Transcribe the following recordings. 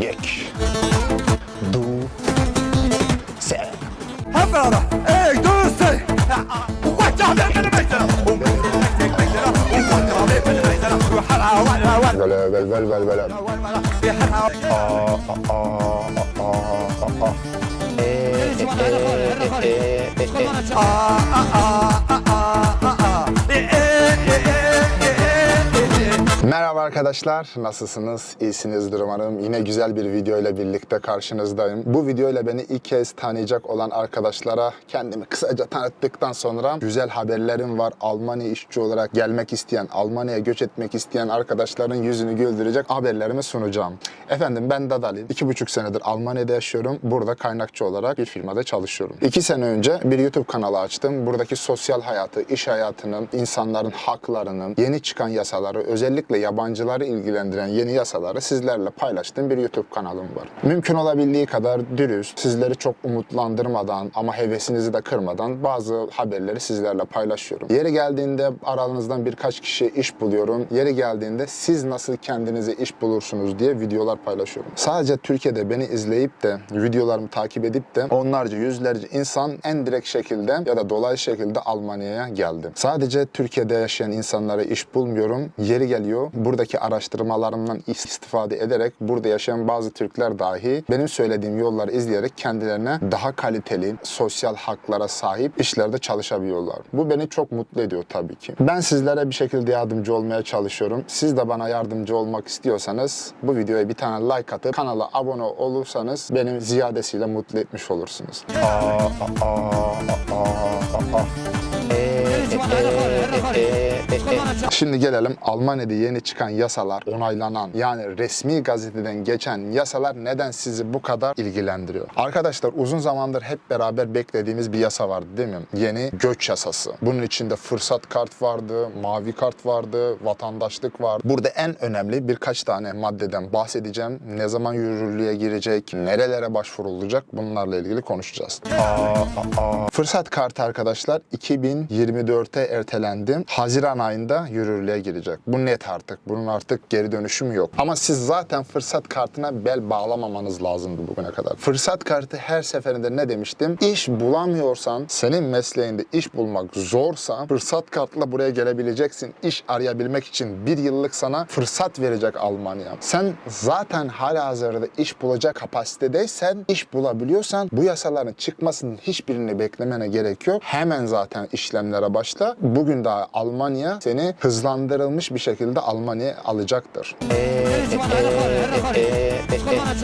Geç. Du. Se. Hep beraber. Ey dövüşsün. Vacah ver beni beklere. Böyle böyle böyle böyle böyle. Aa, aa, Merhaba arkadaşlar, nasılsınız? İyisinizdir umarım. Yine güzel bir video ile birlikte karşınızdayım. Bu video ile beni ilk kez tanıyacak olan arkadaşlara kendimi kısaca tanıttıktan sonra güzel haberlerim var. Almanya işçi olarak gelmek isteyen, Almanya'ya göç etmek isteyen arkadaşların yüzünü güldürecek haberlerimi sunacağım. Efendim ben Dadalin. iki buçuk senedir Almanya'da yaşıyorum. Burada kaynakçı olarak bir firmada çalışıyorum. İki sene önce bir YouTube kanalı açtım. Buradaki sosyal hayatı, iş hayatının, insanların haklarının, yeni çıkan yasaları, özellikle yabancıları ilgilendiren yeni yasaları sizlerle paylaştığım bir YouTube kanalım var. Mümkün olabildiği kadar dürüst, sizleri çok umutlandırmadan ama hevesinizi de kırmadan bazı haberleri sizlerle paylaşıyorum. Yeri geldiğinde aranızdan birkaç kişi iş buluyorum. Yeri geldiğinde siz nasıl kendinize iş bulursunuz diye videolar paylaşıyorum. Sadece Türkiye'de beni izleyip de videolarımı takip edip de onlarca yüzlerce insan en direkt şekilde ya da dolaylı şekilde Almanya'ya geldi. Sadece Türkiye'de yaşayan insanlara iş bulmuyorum. Yeri geliyor buradaki araştırmalarımdan istifade ederek burada yaşayan bazı Türkler dahi benim söylediğim yolları izleyerek kendilerine daha kaliteli sosyal haklara sahip işlerde çalışabiliyorlar. Bu beni çok mutlu ediyor tabii ki. Ben sizlere bir şekilde yardımcı olmaya çalışıyorum. Siz de bana yardımcı olmak istiyorsanız bu videoya bir tane like atıp kanala abone olursanız beni ziyadesiyle mutlu etmiş olursunuz. Aa, aa, aa, aa, aa. Şimdi gelelim Almanya'da yeni çıkan yasalar, onaylanan yani resmi gazeteden geçen yasalar neden sizi bu kadar ilgilendiriyor? Arkadaşlar uzun zamandır hep beraber beklediğimiz bir yasa vardı değil mi? Yeni göç yasası. Bunun içinde fırsat kart vardı, mavi kart vardı, vatandaşlık vardı. Burada en önemli birkaç tane maddeden bahsedeceğim. Ne zaman yürürlüğe girecek, nerelere başvurulacak bunlarla ilgili konuşacağız. Aa, aa. Fırsat kartı arkadaşlar 2024'te ertelendi. Haziran ayında yürürlüğe girecek. Bu net artık. Bunun artık geri dönüşümü yok. Ama siz zaten fırsat kartına bel bağlamamanız lazımdı bugüne kadar. Fırsat kartı her seferinde ne demiştim? İş bulamıyorsan, senin mesleğinde iş bulmak zorsa fırsat kartla buraya gelebileceksin. İş arayabilmek için bir yıllık sana fırsat verecek Almanya. Sen zaten hala hazırda iş bulacak kapasitedeysen, iş bulabiliyorsan bu yasaların çıkmasının hiçbirini beklemene gerek yok. Hemen zaten işlemlere başla. Bugün daha Almanya seni hızlandırılmış bir şekilde Almanya'ya alacaktır.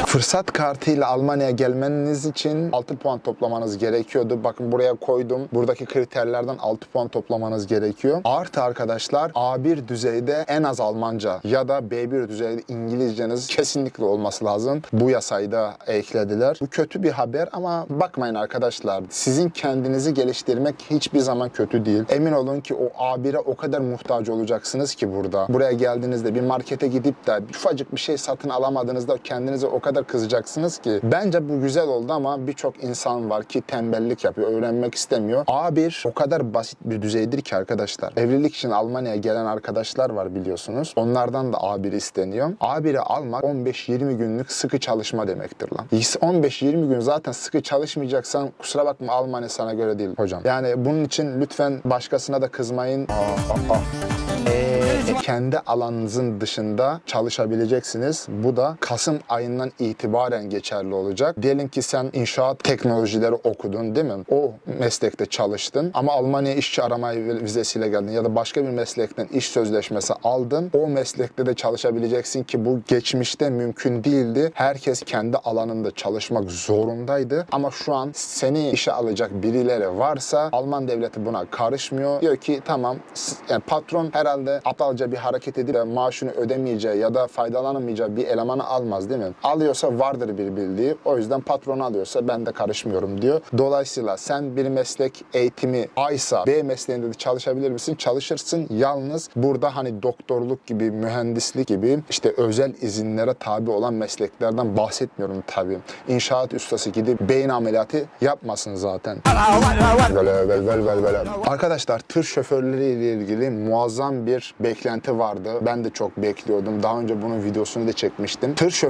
Fırsat kartıyla Almanya'ya gelmeniz için 6 puan toplamanız gerekiyordu. Bakın buraya koydum. Buradaki kriterlerden 6 puan toplamanız gerekiyor. Artı arkadaşlar A1 düzeyde en az Almanca ya da B1 düzeyde İngilizceniz kesinlikle olması lazım. Bu yasayı da eklediler. Bu kötü bir haber ama bakmayın arkadaşlar. Sizin kendinizi geliştirmek hiçbir zaman kötü değil. Emin olun ki o A1'e o kadar muhtaç olacaksınız ki burada. Buraya geldiğinizde bir markete gidip de ufacık bir şey satın alamadığınızda kendinize o kadar kızacaksınız ki. Bence bu güzel oldu ama birçok insan var ki tembellik yapıyor, öğrenmek istemiyor. A1 o kadar basit bir düzeydir ki arkadaşlar. Evlilik için Almanya'ya gelen arkadaşlar var biliyorsunuz. Onlardan da A1 isteniyor. A1'i almak 15-20 günlük sıkı çalışma demektir lan. 15-20 gün zaten sıkı çalışmayacaksan kusura bakma Almanya sana göre değil hocam. Yani bunun için lütfen başkasına da kızmayın. Aa, aa, aa. Kendi alanınızın dışında çalışabileceksiniz. Bu da Kasım ayından itibaren geçerli olacak. Diyelim ki sen inşaat teknolojileri okudun değil mi? O meslekte çalıştın ama Almanya işçi arama vizesiyle geldin ya da başka bir meslekten iş sözleşmesi aldın. O meslekte de çalışabileceksin ki bu geçmişte mümkün değildi. Herkes kendi alanında çalışmak zorundaydı ama şu an seni işe alacak birileri varsa Alman devleti buna karışmıyor. Diyor ki tamam yani patron herhalde aptalca bir hareket edip maaşını ödemeyeceği ya da faydalanamayacağı bir elemanı almaz değil mi? Alıyorsa vardır bir bildiği. O yüzden patron alıyorsa ben de karışmıyorum diyor. Dolayısıyla sen bir meslek eğitimi A'ysa B mesleğinde de çalışabilir misin? Çalışırsın. Yalnız burada hani doktorluk gibi, mühendislik gibi işte özel izinlere tabi olan mesleklerden bahsetmiyorum tabii. İnşaat ustası gidip beyin ameliyatı yapmasın zaten. Arkadaşlar tır şoförleri ile ilgili muazzam bir beklenti vardı. Ben de çok bekliyordum. Daha önce bunun videosunu da çekmiştim. Tır şoförleri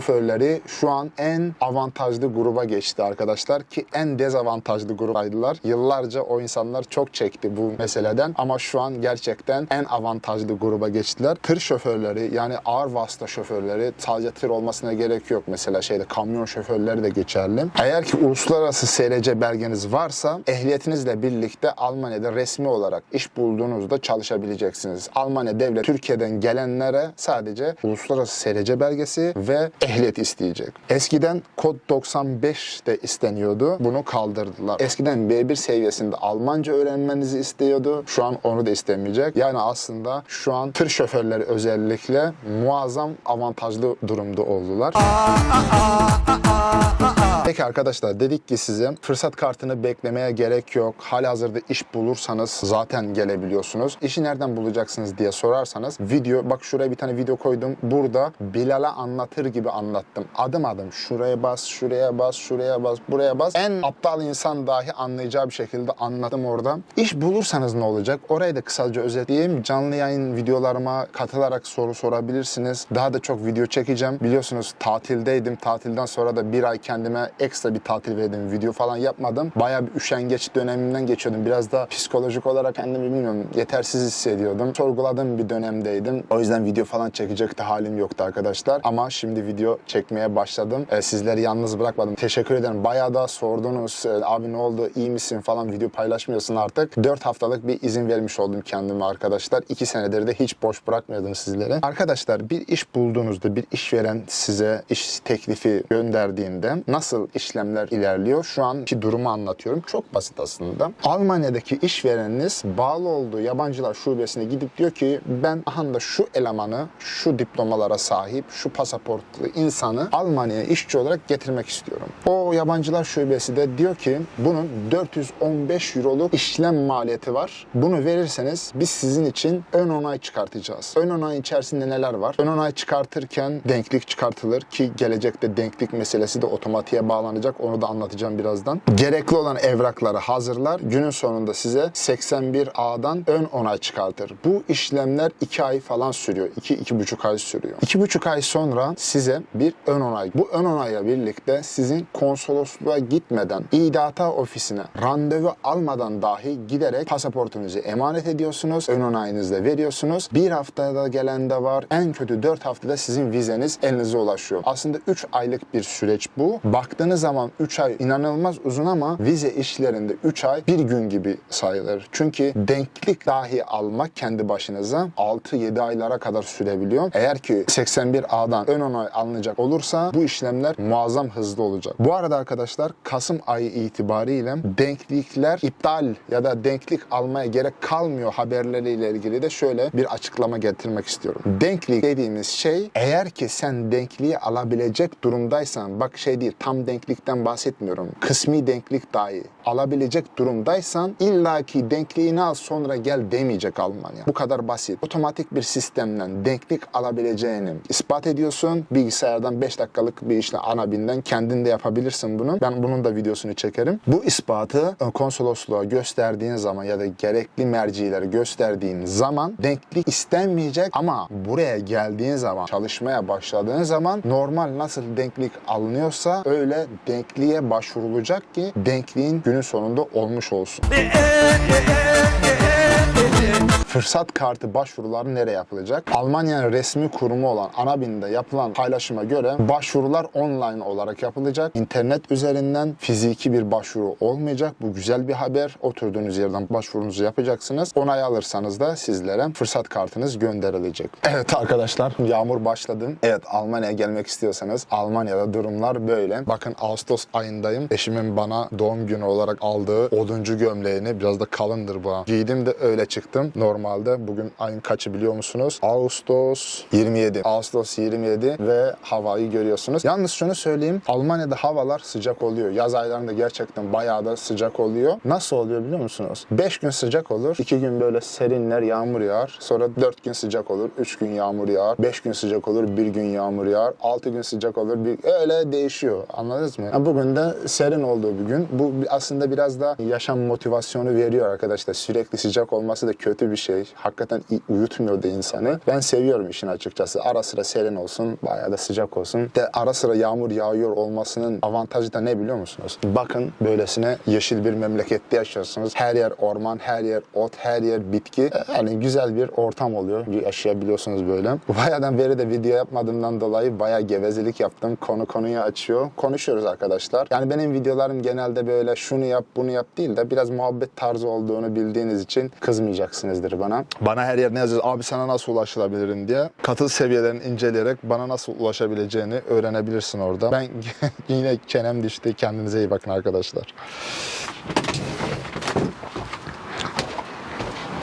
şu an en avantajlı gruba geçti arkadaşlar ki en dezavantajlı grupaydılar. Yıllarca o insanlar çok çekti bu meseleden ama şu an gerçekten en avantajlı gruba geçtiler. Tır şoförleri yani ağır vasıta şoförleri sadece tır olmasına gerek yok. Mesela şeyde kamyon şoförleri de geçerli. Eğer ki uluslararası SRC belgeniz varsa ehliyetinizle birlikte Almanya'da resmi olarak iş bulduğunuzda çalışabileceksiniz. Almanya devlet Türkiye'den gelenlere sadece uluslararası SRC belgesi ve ehliyet isteyecek. Eskiden kod 95 de isteniyordu. Bunu kaldırdılar. Eskiden B1 seviyesinde Almanca öğrenmenizi istiyordu. Şu an onu da istemeyecek. Yani aslında şu an tır şoförleri özellikle muazzam avantajlı durumda oldular. Peki arkadaşlar dedik ki size fırsat kartını beklemeye gerek yok. Halihazırda iş bulursanız zaten gelebiliyorsunuz. İşi nereden bulacaksınız diye sorarsanız video bak şuraya bir tane video koydum. Burada Bilal'e anlatır gibi anlattım. Adım adım şuraya bas, şuraya bas, şuraya bas, buraya bas. En aptal insan dahi anlayacağı bir şekilde anlattım orada. İş bulursanız ne olacak? Orayı da kısaca özetleyeyim. Canlı yayın videolarıma katılarak soru sorabilirsiniz. Daha da çok video çekeceğim. Biliyorsunuz tatildeydim. Tatilden sonra da bir ay kendime ekstra bir tatil verdim. Video falan yapmadım. Bayağı bir üşengeç dönemimden geçiyordum. Biraz da psikolojik olarak kendimi bilmiyorum yetersiz hissediyordum. Sorguladığım bir dönemdeydim. O yüzden video falan çekecek de halim yoktu arkadaşlar. Ama şimdi video çekmeye başladım. Ee, sizleri yalnız bırakmadım. Teşekkür ederim. Bayağı da sordunuz. Ee, Abi ne oldu? iyi misin falan video paylaşmıyorsun artık. 4 haftalık bir izin vermiş oldum kendime arkadaşlar. 2 senedir de hiç boş bırakmıyordum sizlere. Arkadaşlar bir iş bulduğunuzda bir işveren size iş teklifi gönderdiğinde nasıl işlemler ilerliyor? Şu anki durumu anlatıyorum. Çok basit aslında. Almanya'daki işvereniniz bağlı olduğu yabancılar şubesine gidip diyor ki ben aha da şu elemanı, şu diplomalara sahip, şu pasaportlu insanı Almanya'ya işçi olarak getirmek istiyorum. O yabancılar şubesi de diyor ki bunun 415 euroluk işlem maliyeti var. Bunu verirseniz biz sizin için ön onay çıkartacağız. Ön onay içerisinde neler var? Ön onay çıkartırken denklik çıkartılır ki gelecekte denklik meselesi de otomatiğe bağlanacak. Onu da anlatacağım birazdan. Gerekli olan evrakları hazırlar. Günün sonunda size 81A'dan ön onay çıkartır. Bu işlemler 2 ay falan sürüyor. 2-2,5 ay sürüyor. 2,5 ay sonra size bir ön onay. Bu ön onayla birlikte sizin konsolosluğa gitmeden idata ofisine randevu almadan dahi giderek pasaportunuzu emanet ediyorsunuz. Ön onayınızı da veriyorsunuz. Bir haftada gelen de var. En kötü 4 haftada sizin vizeniz elinize ulaşıyor. Aslında 3 aylık bir süreç bu. Baktığınız zaman 3 ay inanılmaz uzun ama vize işlerinde 3 ay bir gün gibi sayılır. Çünkü denklik dahi almak kendi başınıza 6-7 aylara kadar sürebiliyor. Eğer ki 81A'dan ön onay alınacak olursa bu işlemler muazzam hızlı olacak. Bu arada arkadaşlar Kasım ayı itibariyle denklikler iptal ya da denklik almaya gerek kalmıyor haberleriyle ilgili de şöyle bir açıklama getirmek istiyorum. Denklik dediğimiz şey eğer ki sen denkliği alabilecek durumdaysan bak şey değil tam denklikten bahsetmiyorum. Kısmi denklik dahi alabilecek durumdaysan illaki denkliğini al sonra gel demeyecek Almanya. Bu kadar basit. Otomatik bir sistemden denklik alabileceğini ispat ediyorsun. Bilgisayardan 5 dakikalık bir işle ana binden kendin de yapabilirsin bunu. Ben bunun da videosunu çekerim. Bu ispatı ön konsolosluğa gösterdiğin zaman ya da gerekli mercilere gösterdiğin zaman denklik istenmeyecek ama buraya geldiğin zaman çalışmaya başladığın zaman normal nasıl denklik alınıyorsa öyle denkliğe başvurulacak ki denkliğin günün sonunda olmuş olsun. Fırsat kartı başvuruları nereye yapılacak? Almanya'nın resmi kurumu olan Anabin'de yapılan paylaşıma göre başvurular online olarak yapılacak. İnternet üzerinden fiziki bir başvuru olmayacak. Bu güzel bir haber. Oturduğunuz yerden başvurunuzu yapacaksınız. Onay alırsanız da sizlere fırsat kartınız gönderilecek. Evet arkadaşlar yağmur başladı. Evet Almanya'ya gelmek istiyorsanız Almanya'da durumlar böyle. Bakın Ağustos ayındayım. Eşimin bana doğum günü olarak aldığı oduncu gömleğini biraz da kalındır bu. Giydim de öyle çıktım. Normalde bugün ayın kaçı biliyor musunuz? Ağustos 27. Ağustos 27 ve havayı görüyorsunuz. Yalnız şunu söyleyeyim. Almanya'da havalar sıcak oluyor. Yaz aylarında gerçekten bayağı da sıcak oluyor. Nasıl oluyor biliyor musunuz? 5 gün sıcak olur. 2 gün böyle serinler, yağmur yağar. Sonra 4 gün sıcak olur. 3 gün yağmur yağar. 5 gün sıcak olur. 1 gün yağmur yağar. 6 gün sıcak olur. Bir... Öyle değişiyor. Anladınız mı? Yani bugün de serin olduğu bir gün. Bu aslında biraz da yaşam motivasyonu veriyor arkadaşlar. Sürekli sıcak olması da kötü bir şey. Hakikaten uyutmuyor da insanı. Ben seviyorum işin açıkçası. Ara sıra serin olsun, bayağı da sıcak olsun. De ara sıra yağmur yağıyor olmasının avantajı da ne biliyor musunuz? Bakın böylesine yeşil bir memlekette yaşıyorsunuz. Her yer orman, her yer ot, her yer bitki. Yani güzel bir ortam oluyor. Yaşayabiliyorsunuz böyle. Bayağıdan beri de video yapmadığımdan dolayı bayağı gevezelik yaptım. Konu konuyu açıyor. Konuşuyoruz arkadaşlar. Yani benim videolarım genelde böyle şunu yap bunu yap değil de biraz muhabbet tarzı olduğunu bildiğiniz için kızmayacaksınızdır bana. Bana her yer ne yazıyor? Abi sana nasıl ulaşılabilirim diye. Katıl seviyelerini inceleyerek bana nasıl ulaşabileceğini öğrenebilirsin orada. Ben yine çenem düştü. Kendinize iyi bakın arkadaşlar.